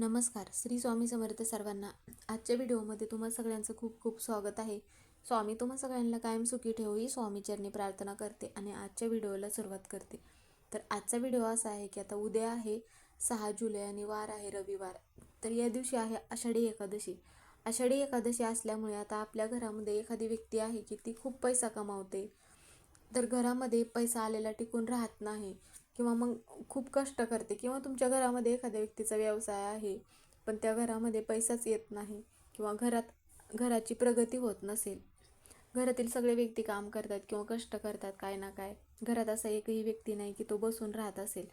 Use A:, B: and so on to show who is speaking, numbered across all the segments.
A: नमस्कार श्री स्वामी समर्थ सर्वांना. आजच्या व्हिडिओमध्ये तुम्हा सगळ्यांचं खूप खूप स्वागत आहे. स्वामी तुम्हा सगळ्यांना कायम सुखी ठेवू ही स्वामीचरणी प्रार्थना करते आणि आजच्या व्हिडिओला सुरुवात करते. तर आजचा व्हिडिओ असा आहे की आता उद्या आहे सहा जुलै आणि वार आहे रविवार. तर या दिवशी आहे आषाढी एकादशी. आषाढी एकादशी असल्यामुळे आता आपल्या घरामध्ये एखादी व्यक्ती आहे की ती खूप पैसा कमावते. तर घरामध्ये पैसा आलेला टिकून राहत नाही. किंवा मग खूप कष्ट करते किंवा तुमच्या घरामध्ये एखाद्या व्यक्तीचा व्यवसाय आहे पण त्या घरामध्ये पैसाच येत नाही किंवा घरात घराची प्रगती होत नसेल. घरातील सगळे व्यक्ती काम करतात किंवा कष्ट करतात काय ना काय. घरात असा एकही व्यक्ती नाही की तो बसून राहत असेल.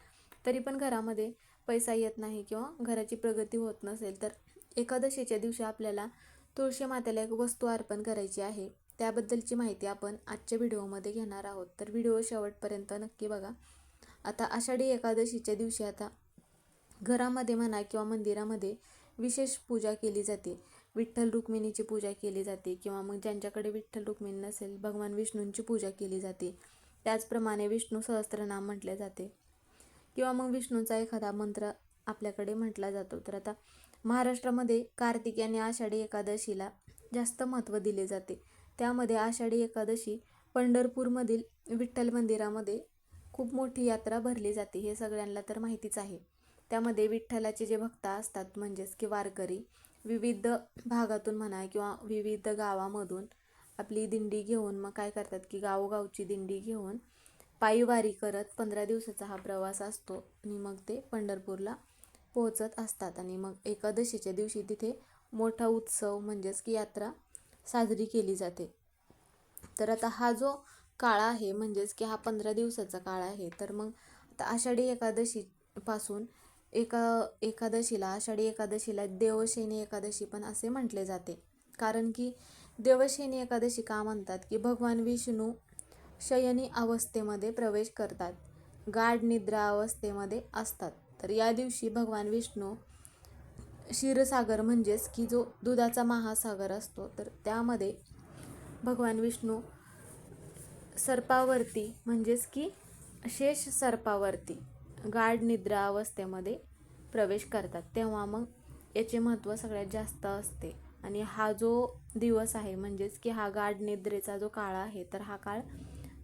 A: तरी पण घरामध्ये पैसा येत नाही किंवा घराची प्रगती होत नसेल. तर एकादशीच्या दिवशी आपल्याला तुळशी मातेला एक वस्तू अर्पण करायची आहे. त्याबद्दलची माहिती आपण आजच्या व्हिडिओमध्ये घेणार आहोत. तर व्हिडिओ शेवटपर्यंत नक्की बघा. आता आषाढी एकादशीच्या दिवशी आता घरामध्ये म्हणा किंवा मंदिरामध्ये विशेष पूजा केली जाते. विठ्ठल रुक्मिणीची पूजा केली जाते किंवा मग ज्यांच्याकडे विठ्ठल रुक्मिणी नसेल भगवान विष्णूंची पूजा केली जाते. त्याचप्रमाणे विष्णू सहस्त्रनाम म्हटले जाते. किंवा मग विष्णूचा एखादा मंत्र आपल्याकडे म्हटला जातो. तर आता महाराष्ट्रामध्ये कार्तिक आणि आषाढी एकादशीला जास्त महत्त्व दिले जाते. त्यामध्ये आषाढी एकादशी पंढरपूरमधील विठ्ठल मंदिरामध्ये खूप मोठी यात्रा भरली जाते हे सगळ्यांना तर माहितीच आहे. त्यामध्ये विठ्ठलाचे जे भक्त असतात म्हणजेच की वारकरी विविध भागातून म्हणा किंवा विविध गावामधून आपली दिंडी घेऊन मग काय करतात की गावोगावची दिंडी घेऊन पायीवारी करत पंधरा दिवसाचा हा प्रवास असतो आणि मग ते पंढरपूरला पोहोचत असतात आणि मग एकादशीच्या दिवशी तिथे मोठा उत्सव म्हणजेच की यात्रा साजरी केली जाते. तर आता हा जो काळ आहे म्हणजेच की हा पंधरा दिवसाचा काळ आहे. तर मग आता आषाढी एकादशीपासून एका एकादशीला आषाढी एकादशीला देवशयनी एकादशी पण असे म्हटले जाते. कारण की देवशेनी एकादशी का म्हणतात? की भगवान विष्णू शयनी अवस्थेमध्ये प्रवेश करतात. गाढ निद्रा अवस्थेमध्ये असतात. तर या दिवशी भगवान विष्णू क्षीरसागर म्हणजेच की जो दुधाचा महासागर असतो तर त्यामध्ये भगवान विष्णू सर्पावरती म्हणजेच की शेष सर्पावरती गाढ निद्रा अवस्थेमध्ये प्रवेश करतात. तेव्हा मग याचे महत्त्व सगळ्यात जास्त असते. आणि हा जो दिवस आहे म्हणजेच की हा गाढ निद्रेचा जो काळ आहे तर हा काळ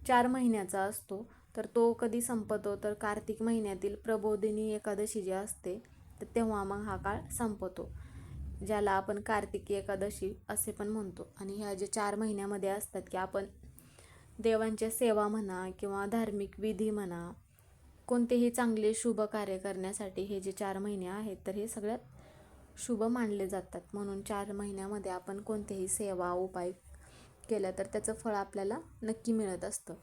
A: चार महिन्याचा असतो. तर तो कधी संपतो? तर कार्तिक महिन्यातील प्रबोधिनी एकादशी जी असते तर तेव्हा मग हा काळ संपतो ज्याला आपण कार्तिकी एकादशी असे पण म्हणतो. आणि ह्या जे चार महिन्यामध्ये असतात की आपण देवांच्या सेवा म्हणा किंवा धार्मिक विधी म्हणा कोणतेही चांगले शुभ कार्य करण्यासाठी हे जे चार महिने आहेत तर हे सगळ्यात शुभ मानले जातात. म्हणून चार महिन्यामध्ये आपण कोणतेही सेवा उपाय केला तर त्याचं फळ आपल्याला नक्की मिळत असतं.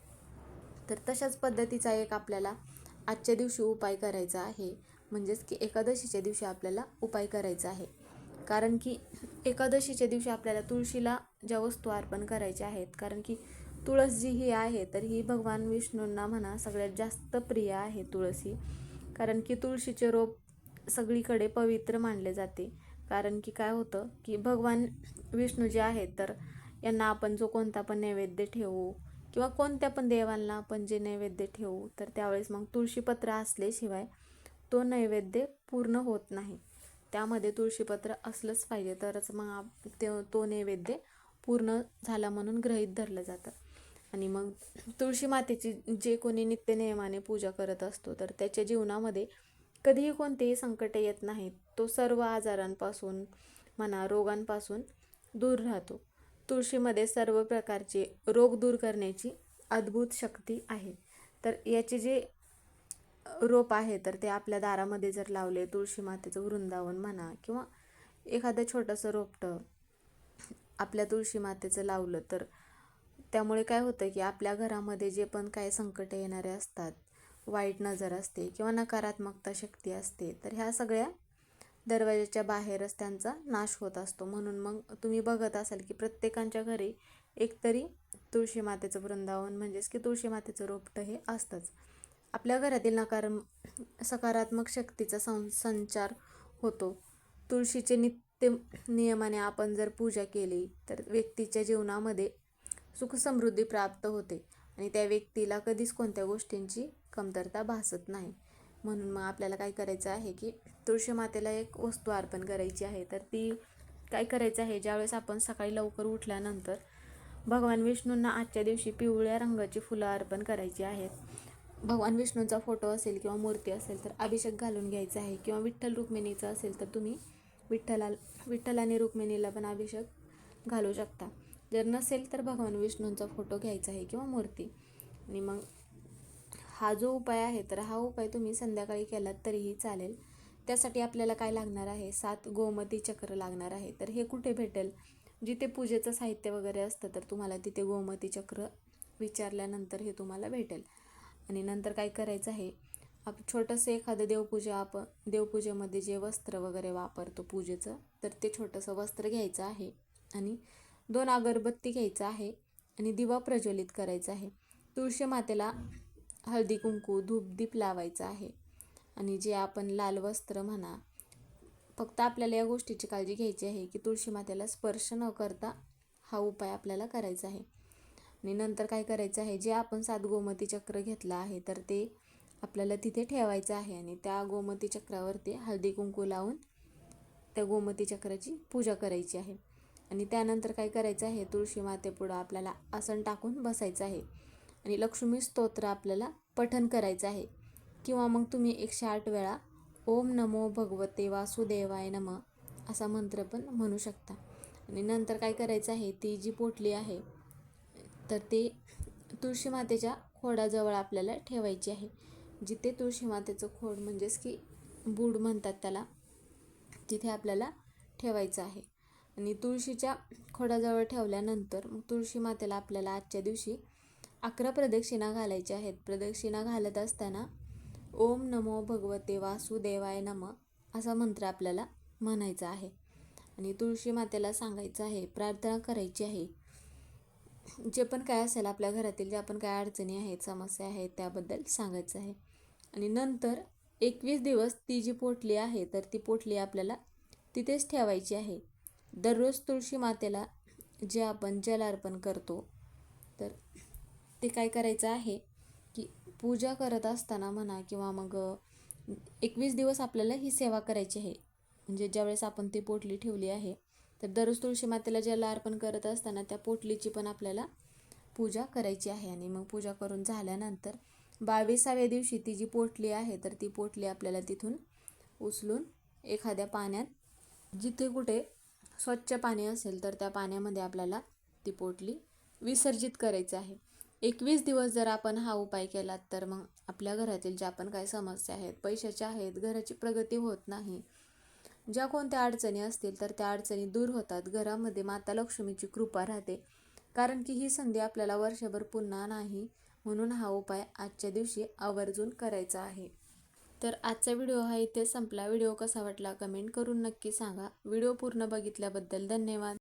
A: तर तशाच पद्धतीचा एक आपल्याला आजच्या दिवशी उपाय करायचा आहे. म्हणजेच की एकादशीच्या दिवशी आपल्याला उपाय करायचा आहे. कारण की एकादशीच्या दिवशी आपल्याला तुळशीला ज्या वस्तू अर्पण करायच्या आहेत कारण की तुळस जी ही आहे तर ही भगवान विष्णूंना म्हणा सगळ्यात जास्त प्रिय आहे तुळसी. कारण की तुळशीचे रोप सगळीकडे पवित्र मानले जाते. कारण की काय होतं की भगवान विष्णू जे आहेत तर यांना आपण जो कोणता पण नैवेद्य ठेवू किंवा कोणत्या पण देवांना आपण जे नैवेद्य ठेवू तर त्यावेळेस मग तुळशीपत्र असल्याशिवाय तो नैवेद्य पूर्ण होत नाही. त्यामध्ये तुळशीपत्र असलंच पाहिजे तरच मग ते तो नैवेद्य पूर्ण झाला म्हणून ग्रहीत धरलं जातं. आणि मग तुळशी मातेची जे कोणी नित्यनियमाने पूजा करत असतो तर त्याच्या जीवनामध्ये कधीही कोणतेही संकट येत नाहीत. तो सर्व आजारांपासून म्हणा रोगांपासून दूर राहतो. तुळशीमध्ये सर्व प्रकारचे रोग दूर करण्याची अद्भुत शक्ती आहे. तर याचे जे रोप आहे तर ते आपल्या दारामध्ये जर लावले तुळशी मातेचं वृंदावन म्हणा किंवा एखादं छोटंसं रोपटं आपल्या तुळशी मातेचं लावलं तर त्यामुळे काय होतं की आपल्या घरामध्ये जे पण काय संकट येणारे असतात वाईट नजर असते किंवा नकारात्मकता शक्ती असते तर ह्या सगळ्या दरवाजाच्या बाहेरच त्यांचा नाश होत असतो. म्हणून मग तुम्ही बघत असाल की प्रत्येकांच्या घरी एकतरी तुळशी मातेचं वृंदावन म्हणजेच की तुळशी मातेचं रोपटं हे असतंच. आपल्या घरातील नकार सकारात्मक शक्तीचा सं संचार होतो. तुळशीचे नित्य नियमाने आपण जर पूजा केली तर व्यक्तीच्या जीवनामध्ये सुखसमृद्धी प्राप्त होते आणि त्या व्यक्तीला कधीच कोणत्या गोष्टींची कमतरता भासत नाही. म्हणून मग आपल्याला काय करायचं आहे की तुळशी मातेला एक वस्तू अर्पण करायची आहे. तर ती काय करायचं आहे? ज्यावेळेस आपण सकाळी लवकर उठल्यानंतर भगवान विष्णूंना आजच्या दिवशी पिवळ्या रंगाची फुलं अर्पण करायची आहेत भगवान विष्णूंचा फोटो असेल किंवा मूर्ती असेल तर अभिषेक घालून घ्यायचा आहे किंवा विठ्ठल रुक्मिणीचा असेल तर तुम्ही विठ्ठला विठ्ठल आणि रुक्मिणीला पण अभिषेक घालू शकता. जर नसेल तर भगवान विष्णूंचा फोटो घ्यायचा आहे किंवा मूर्ती. आणि मग हा जो उपाय आहे तर हा उपाय तुम्ही संध्याकाळी केलात तरीही चालेल. त्यासाठी आपल्याला काय लागणार आहे? सात गोमती चक्र लागणार आहे. तर हे कुठे भेटेल? जिथे पूजेचं साहित्य वगैरे असतं तर तुम्हाला तिथे गोमती चक्र विचारल्यानंतर हे तुम्हाला भेटेल. आणि नंतर काय करायचं आहे? आप छोटंसं एखादं देवपूजा आपण देवपूजेमध्ये जे वस्त्र वगैरे वापरतो पूजेचं तर ते छोटंसं वस्त्र घ्यायचं आहे. आणि दोन अगरबत्ती घ्यायचं आहे आणि दिवा प्रज्वलित करायचा आहे. तुळशी मातेला हळदी कुंकू धूपदीप लावायचा आहे. आणि जे आपण लाल वस्त्र म्हणा फक्त आपल्याला या गोष्टीची काळजी घ्यायची आहे की तुळशी मातेला स्पर्श न करता हा उपाय आपल्याला करायचा आहे. आणि नंतर काय करायचं आहे जे आपण सात गोमती चक्र घेतलं आहे तर ते आपल्याला तिथे ठेवायचं आहे आणि त्या गोमती चक्रावरती हळदी कुंकू लावून त्या गोमती चक्राची पूजा करायची आहे. आणि त्यानंतर काय करायचं आहे? तुळशी मातेपुढं आपल्याला आसन टाकून बसायचं आहे. आणि लक्ष्मी स्तोत्र आपल्याला पठन करायचं आहे. किंवा मग तुम्ही एकशे आठ वेळा ओम नमो भगवते वासुदेवाय नम असा मंत्र पण म्हणू शकता. आणि नंतर काय करायचं आहे? ती जी पोटली आहे तर ते तुळशी मातेच्या खोडाजवळ आपल्याला ठेवायची आहे. जिथे तुळशी मातेचं खोड म्हणजेच की बूड म्हणतात त्याला तिथे आपल्याला ठेवायचं आहे. आणि तुळशीच्या खोडाजवळ ठेवल्यानंतर मग तुळशी मातेला आपल्याला आजच्या दिवशी अकरा प्रदक्षिणा घालायच्या आहेत. प्रदक्षिणा घालत असताना ओम नमो भगवते वासुदेवाय नम असा मंत्र आपल्याला म्हणायचा आहे. आणि तुळशी मातेला सांगायचं आहे प्रार्थना करायची आहे. जे पण काय असेल आपल्या घरातील ज्या पण काय अडचणी आहेत समस्या आहेत त्याबद्दल सांगायचं आहे. आणि नंतर एकवीस दिवस ती जी पोटली आहे तर ती पोटली आपल्याला तिथेच ठेवायची आहे. दररोज तुळशी मातेला जे आपण जल अर्पण करतो तर ते काय करायचं आहे की पूजा करत असताना म्हणा किंवा मग एकवीस दिवस आपल्याला ही सेवा करायची आहे. म्हणजे ज्यावेळेस आपण ती पोटली ठेवली आहे तर दररोज तुळशी मातेला जल अर्पण करत असताना त्या पोटलीची पण आपल्याला पूजा करायची आहे. आणि मग पूजा करून झाल्यानंतर बावीसाव्या दिवशी ती जी पोटली आहे तर ती पोटली आपल्याला तिथून उचलून एखाद्या पाण्यात जिथे कुठे स्वच्छ पाणी असेल तर त्या पाण्यामध्ये आपल्याला ती पोटली विसर्जित करायचं आहे. एकवीस दिवस जर आपण हा उपाय केलात तर मग आपल्या घरातील ज्या पण काही समस्या आहेत पैशाच्या आहेत घराची प्रगती होत नाही ज्या कोणत्या अडचणी असतील तर त्या अडचणी दूर होतात. घरामध्ये माता लक्ष्मीची कृपा राहते. कारण की ही संधी आपल्याला वर्षभर पुन्हा नाही म्हणून हा उपाय आजच्या दिवशी आवर्जून करायचा आहे. तर आजचा व्हिडिओ हा इथे संपला. व्हिडिओ कसा वाटला कमेंट करून नक्की सांगा. व्हिडिओ पूर्ण बघितल्याबद्दल धन्यवाद.